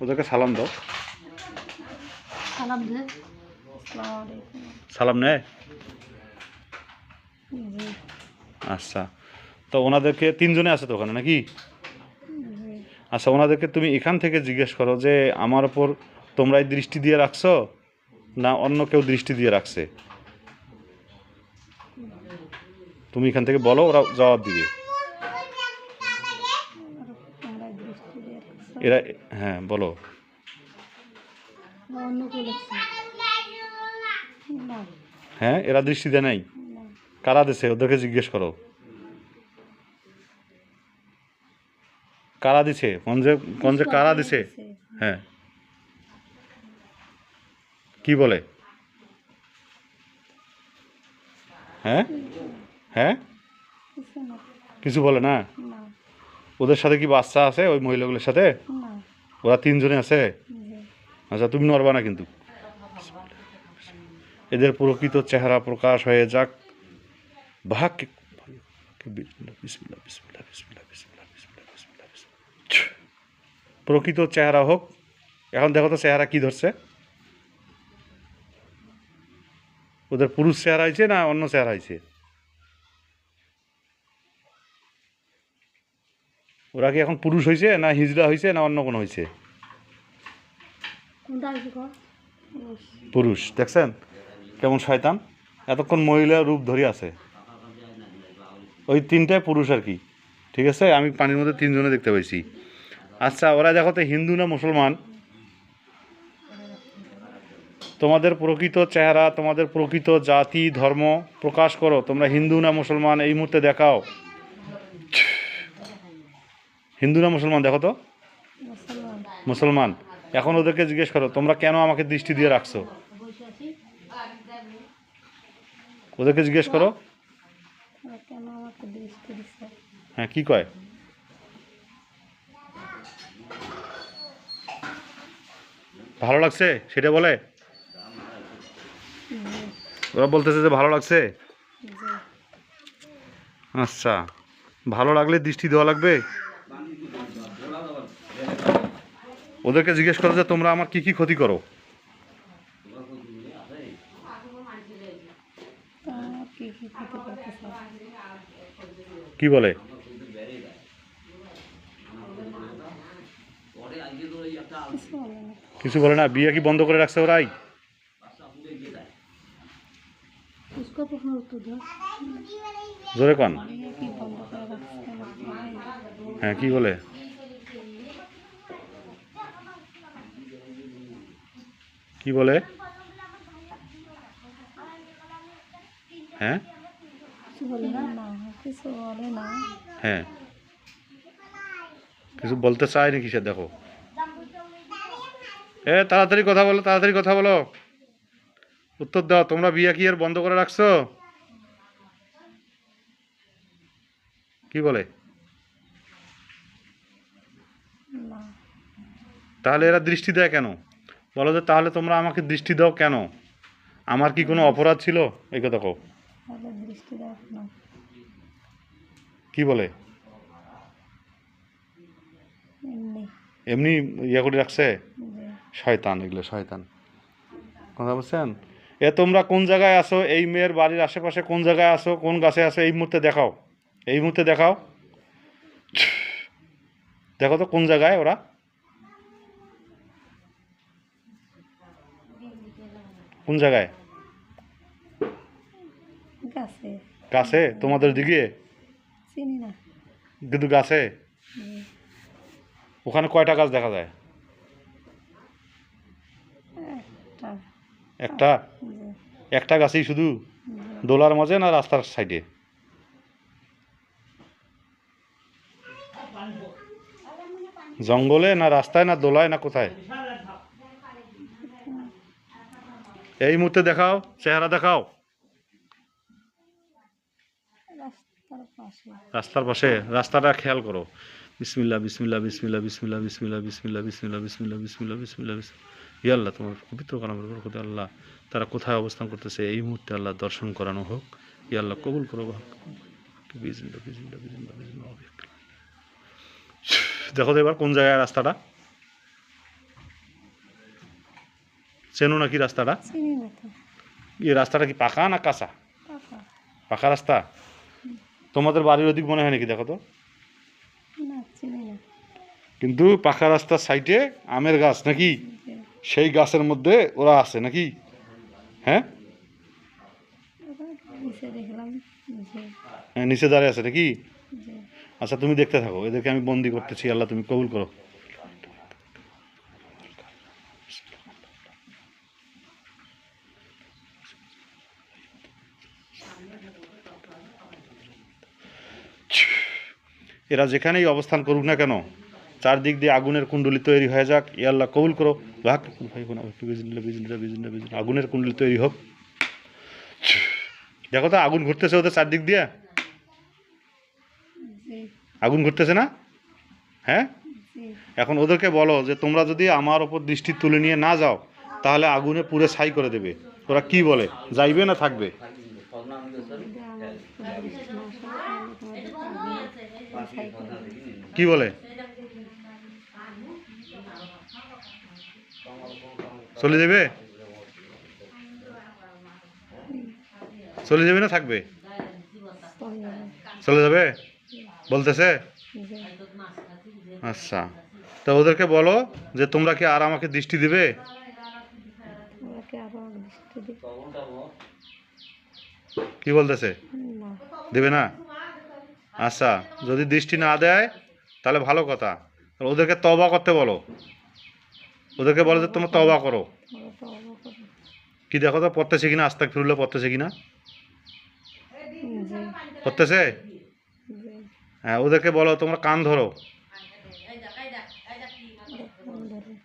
ওদেরকে সালাম দাও। সালাম দে। সালাম নেয়? আচ্ছা। তো ওনাদেরকে তিনজনে আছে তো ওখানে নাকি? আচ্ছা ওনাদেরকে তুমি এখান থেকে জিজ্ঞেস করো যে আমার ওপর তোমরাই দৃষ্টি দিয়ে রাখছো না অন্য কেউ দৃষ্টি দিয়ে রাখছে? তুমি এখান থেকে বলো ওরা জবাব দিবে তোমরা দৃষ্টি দিয়ে রাখছো এরা হ্যাঁ বলো। হ্যাঁ এরা দৃষ্টি দেয় নাই? কারা দিছে? ওদেরকে জিজ্ঞেস করো। কারা দিছে? কোন যে কোন যে কারা দিছে? হ্যাঁ। কি বলে? হ্যাঁ? হ্যাঁ? কিছু বলে না। ওদের সাথে কি বাচ্চা আছে? ওই মহিলাগুলোর সাথে? ওরা তিনজনে আছে? আচ্ছা তুমি নড়বা না কিন্তু। এদের প্রকৃত চেহারা প্রকাশ হয়ে যাক। ভাগ প্রকৃত চেহারা হোক। এখন দেখো তো চেহারা কি ধরছে। ওদের পুরুষ চেহারা হয়েছে না অন্য চেহারা হয়েছে? ওরা কি এখন পুরুষ হয়েছে না হিজড়া হয়েছে না অন্য কোনো হয়েছে পুরুষ। দেখছেন? কেমন শয়তান? এতক্ষণ মহিলা রূপ ধরে আছে। ওই তিনটায় পুরুষ আর কি। ঠিক আছে? আমি পানির মধ্যে তিনজনে দেখতে পাইছি। আচ্ছা ওরা দেখো তো হিন্দু না মুসলমান? তোমাদের প্রকৃত চেহারা তোমাদের প্রকৃত জাতি ধর্ম প্রকাশ করো। তোমরা হিন্দু না মুসলমান এই মুহূর্তে দেখাও। হিন্দু না মুসলমান দেখো তো। মুসলমান। এখন ওদেরকে জিজ্ঞেস করো তোমরা কেন আমাকে দৃষ্টি দিয়ে রাখছো? ওদেরকে জিজ্ঞেস করো। হ্যাঁ কি কয়? ভালো লাগছে? সেটা বলে? ওরা বলতেছে যে ভালো লাগছে? আচ্ছা। ভালো লাগলে দৃষ্টি দেওয়া লাগবে? ওদেরকে জিজ্ঞেস করো যে তোমরা আমার কি কি ক্ষতি করো। কি বলে? কিছু বলে না, বিয়ে কি বন্ধ করে রাখছে ওরাই? জোরে কন। হ্যাঁ কি বলে? কি বলে? হ্যাঁ? হ্যাঁ। কিছু বলতে চাই নাকি সে? দেখো। এ তাড়াতাড়ি কথা বলো তাড়াতাড়ি কথা বলো। উত্তর দাও তোমরা বিয়ে কি আর বন্ধ করে রাখছো? কি বলে? তাহলে এরা দৃষ্টি দেয় কেন? বলো যে তাহলে তোমরা আমাকে দৃষ্টি দাও কেন? আমার কি কোনো অপরাধ ছিল? এই কথা কও। কি বলে? এমনি। এমনি ইয়ে করে রাখছে? শয়তান এগুলো শয়তান। কথা বলছেন এ তোমরা কোন জায়গায় আসো এই মেয়ের বাড়ির আশেপাশে কোন জায়গায় আসো কোন গাছে আসো এই মুহূর্তে দেখাও। এই মুহূর্তে দেখাও। দেখো তো কোন জায়গায় ওরা। কোন জায়গায়? গাছে। গাছে? তোমাদের দিকে চিনি না। কিন্তু গাছে? ওখানে কয়টা গাছ দেখা যায়? একটা। একটা? গাছেই শুধু? দোলার মাঝে না রাস্তার সাইডে? জঙ্গলে না রাস্তায় না দোলায় না কোথায়? এই মুহূর্তে দেখাও চেহারা দেখাও রাস্তার পাশে রাস্তাটা খেয়াল করো বিসমিল্লা বিসমিল্লা বিসমিল্লা বিসমিল্লা বিসমিল্লা বিসমিল্লা বিসমিল্লা বিসমিল্লা বিসমিল্লা বিসমিল্লা ই আল্লাহ তোমার পবিত্র কালামের বরকত আল্লাহ তারা কোথায় অবস্থান করতেছে এই মুহূর্তে আল্লাহ দর্শন করানো হোক ই আল্লাহ কবুল করো বিসমিল্লা বিসমিল্লা বিসমিল্লা বিসমিল্লা দেখো তো এবার কোন জায়গায় রাস্তাটা চেনো নাকি রাস্তাটা এই রাস্তাটা কি পাকা না কাঁচা? পাকা। রাস্তা তোমাদের বাড়ির ওদিক মনে হয় নাকি দেখো তো? কিন্তু পাকা রাস্তার সাইডে আমের গাছ নাকি? সেই গাছের মধ্যে ওরা আছে নাকি? হ্যাঁ? হ্যাঁ, নিচে দাঁড়িয়ে আছে নাকি? আচ্ছা তুমি দেখতে থাকো। এদেরকে আমি বন্দি করতেছি আল্লাহ তুমি কবুল করো। এরা যেখানেই অবস্থান করুক না কেন চারদিক দিয়ে আগুনের কুণ্ডলি তৈরি হয়ে যাক। ই আল্লাহ কবুল করো। ভাগ। আগুনের কুণ্ডলি তৈরি হোক। দেখো তো আগুন ঘুরতেছে ওদের চারদিক দিয়ে? আগুন ঘুরতেছে না? হ্যাঁ? এখন ওদেরকে বলো যে তোমরা যদি আমার ওপর দৃষ্টি তুলে নিয়ে না যাও তাহলে আগুনে পুরে ছাই করে দেবে। ওরা কি বলে? যাইবে না থাকবে যদি আমার কোনো দৃষ্টি না আসে তাহলে তোমাদেরকে আগুনে বাছাই করে দেব। কি বলে? চলে যাবে? চলে যাবে না থাকবে? চলে যাবে? বলতেছে? আচ্ছা। তো ওদেরকে বলো যে তোমরা কি আর আমাকে দৃষ্টি দিবে? কি বলতেছে? দেবে না? আচ্ছা যদি দৃষ্টি না দেয়, তাহলে ভালো কথা। ওদেরকে তবা করতে বলো। ওদেরকে বলো যে, তোমরা তবা করো। কি দেখো তো, পড়তেছে কিনা? আস্তাক ফিরুল্লাহ পড়তেছে কিনা? যে পড়তেছে? হ্যাঁ ওদেরকে বলো, তোমরা কান ধরো।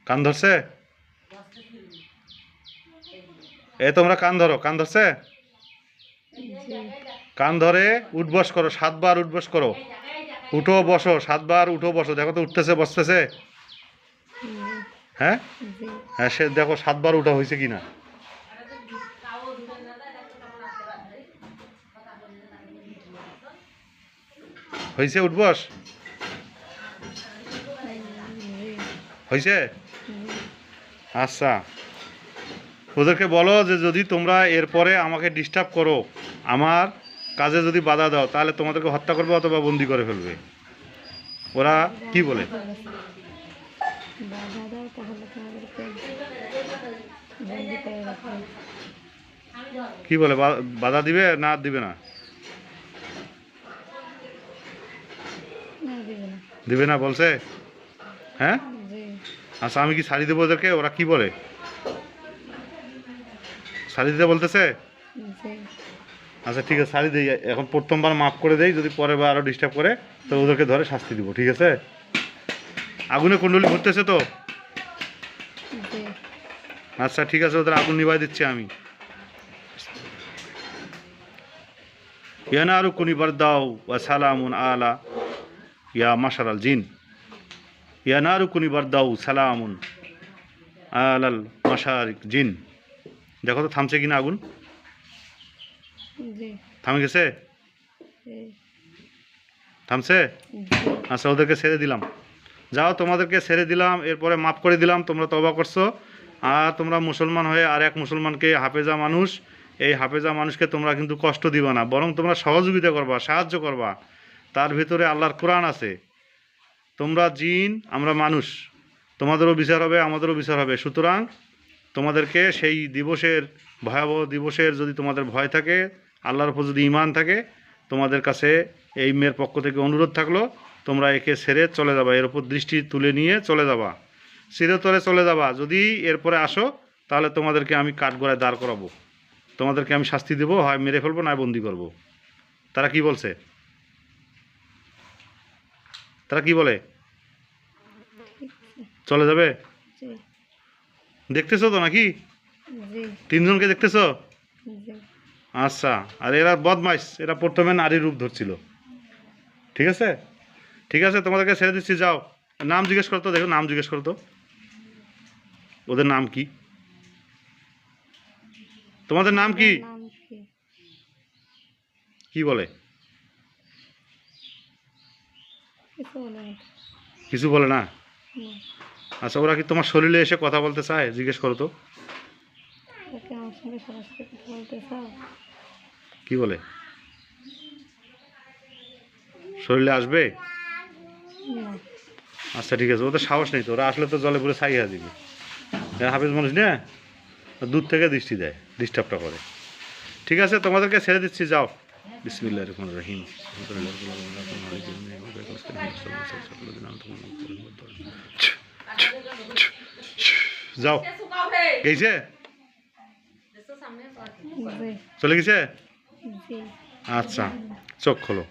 কান ধরছে? এ, তোমরা কান ধরো। কান ধরছে? কান ধরে উঠবস করো, সাতবার উঠবস করো। উঠো, বসো, সাতবার উঠো, বসো। দেখো তো উঠতেছে, বসতেছে। হ্যাঁ? হ্যাঁ সে দেখো সাতবার উঠা হয়েছে কি না হয়েছে উঠবস হয়েছে? আচ্ছা। ওদেরকে বলো যে যদি তোমরা এরপরে আমাকে ডিস্টার্ব করো, আমার কাজে যদি বাধা দাও তাহলে তোমাদেরকে হত্যা করবে অথবা বন্দি করে ফেলবে। ওরা কি বলে? কি বলে? বাধা দিবে না দিবে না? দিবে না। বলছে? হ্যাঁ? আচ্ছা আমি কি শাড়ি দেবো ওদেরকে? ওরা কি বলে? শাড়ি দিতে বলতেছে? আচ্ছা ঠিক আছে, সারি দিই। এখন প্রথমবার মাফ করে দেই, যদি পরের বার আরও ডিস্টার্ব করে, তো ওদেরকে ধরে শাস্তি দিব, ঠিক আছে? আগুনে কুণ্ডলি ঘুরতেছে তো? আচ্ছা ঠিক আছে, ওদের আগুন নিভাই দিচ্ছি আমি। ইয়ানারু কুনি বারদাও ওয়া সালামুন আলা ইয়া মাশার আল জিন। ইয়ানারু কুনি বারদাও সালামুন আলাল মাশারিক জিন। দেখো তো, থামছে কিনা আগুন? থামে গেছে? থামছে? আচ্ছা ওদেরকে ছেড়ে দিলাম। যাও তোমাদেরকে ছেড়ে দিলাম এরপরে মাফ করে দিলাম তোমরা তবা করছ। আর তোমরা মুসলমান হয়ে আর এক মুসলমানকে হাফেজা মানুষ এই হাফেজা মানুষকে তোমরা কিন্তু কষ্ট দিবা না বরং তোমরা সহযোগিতা করবা সাহায্য করবা। তার ভিতরে আল্লাহর কোরআন আছে। তোমরা জিন আমরা মানুষ। তোমাদেরও বিচার হবে আমাদেরও বিচার হবে। সুতরাং তোমাদেরকে সেই দিবসের ভয়াবহ দিবসের যদি তোমাদের ভয় থাকে আল্লাহর উপর যদি ইমান থাকে তোমাদের কাছে এই মেয়ের পক্ষ থেকে অনুরোধ থাকল তোমরা একে সেরে চলে যাবা। এর উপর দৃষ্টি তুলে নিয়ে চলে যাবা। চিরতরে চলে যাবা। যদি এরপরে আসো তাহলে তোমাদেরকে আমি কাঠগড়ায় দাঁড় করাবো। তোমাদেরকে আমি শাস্তি দেবো হয় মেরে ফেলব না বন্দি করব। তারা কি বলছে? তারা কি বলে? চলে যাবে? দেখতেছো তো নাকি? তিনজনকে দেখতেছো? আচ্ছা আর এরা বদমাইশ এরা প্রথমে নারীর রূপ ধরছিল। ঠিক আছে? ঠিক আছে তোমাদেরকে ছেড়ে দিচ্ছি যাও। নাম জিজ্ঞেস করতো দেখো নাম জিজ্ঞেস করতো ওদের নাম কি? তোমাদের নাম কি? কি? বলে? কিছু বলে না। আচ্ছা ওরা কি তোমার শরীরে এসে কথা বলতে চায়? জিজ্ঞেস করো তো। আমার সঙ্গে সরাসরি কথা বলতে চাও? কি বলে? শরীরে আসবে? আচ্ছা ঠিক আছে। ওদের সাহস নেই তো। ওরা আসলে তো জলে পুরো ছাইয়া দিবে। হাফিজ মানুষ না? দূর থেকে দৃষ্টি দেয় ডিস্টার্বটা করে। ঠিক আছে তোমাদেরকে ছেড়ে দিচ্ছি যাও। বিসমিল্লাহ রহমান রহিম। যাও। গেছে চলে গেছে? আচ্ছা চোখ খোলো।